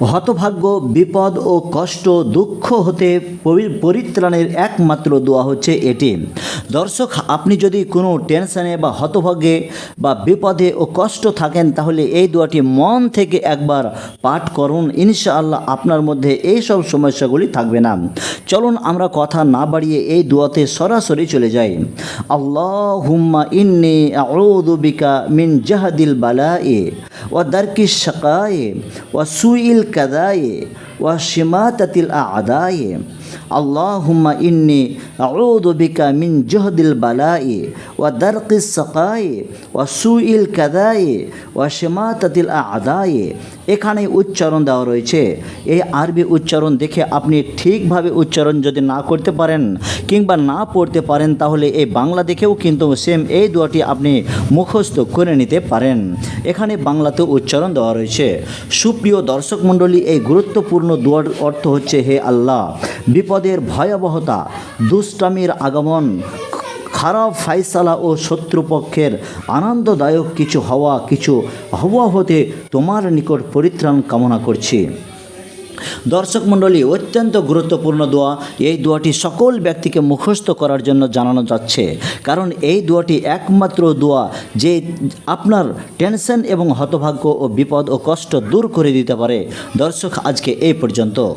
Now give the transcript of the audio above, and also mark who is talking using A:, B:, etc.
A: হতভাগ্য, বিপদ ও কষ্ট, দুঃখ হতে পরিত্রাণের একমাত্র দোয়া হচ্ছে এটি। দর্শক, আপনি যদি কোনো টেনশনে বা হতভাগ্যে বা বিপদে ও কষ্ট থাকেন, তাহলে এই দোয়াটি মন থেকে একবার পাঠ করুন। ইনশাআল্লাহ আপনার মধ্যে এই সব সমস্যাগুলি থাকবে না। চলুন আমরা কথা না বাড়িয়ে এই দোয়াতে সরাসরি চলে যাই। আল্লাহ হুম্মা ইন্নি আউযু বিকা মিন জাহাদিল বালায়ে ওয়া waa darkii shaqaaye waa suu'il kadaaye শিমাতাতিল আদায়ে, আল্লাহুম্মা ইন্নি আউযু বিকা মিন জহদিল বালায়ে ওয়া দারকিস শাকায়ে ওয়া সুইল কাদায়ে ওয়া শিমাতাতিল আদায়ে। এখানে উচ্চারণ দেওয়া রয়েছে। এই আরবি উচ্চারণ দেখে আপনি ঠিকভাবে উচ্চারণ যদি না করতে পারেন কিংবা না পড়তে পারেন, তাহলে এই বাংলা দেখেও কিন্তু সেম এই দোয়াটি আপনি মুখস্থ করে নিতে পারেন। এখানে বাংলাতে উচ্চারণ দেওয়া রয়েছে। সুপ্রিয় দর্শক মণ্ডলী, এই গুরুত্বপূর্ণ দোয়ার অর্থ হচ্ছে হে আল্লাহ, বিপদের ভয়াবহতা, দুষ্টামির আগমন, খারাপ ফাইসালা ও শত্রুপক্ষের আনন্দদায়ক কিছু হওয়া কিছু হওয়া হতে তোমার নিকট পরিত্রাণ কামনা করছি। দর্শক মণ্ডলী, অত্যন্ত গুরুত্বপূর্ণ দোয়া। এই দোয়াটি সকল ব্যক্তিকে মুখস্থ করার জন্য জানানো যাচ্ছে। কারণ এই দোয়াটি একমাত্র দোয়া যে আপনার টেনশন এবং হতভাগ্য ও বিপদ ও কষ্ট দূর করে দিতে পারে। দর্শক, আজকে এই পর্যন্ত।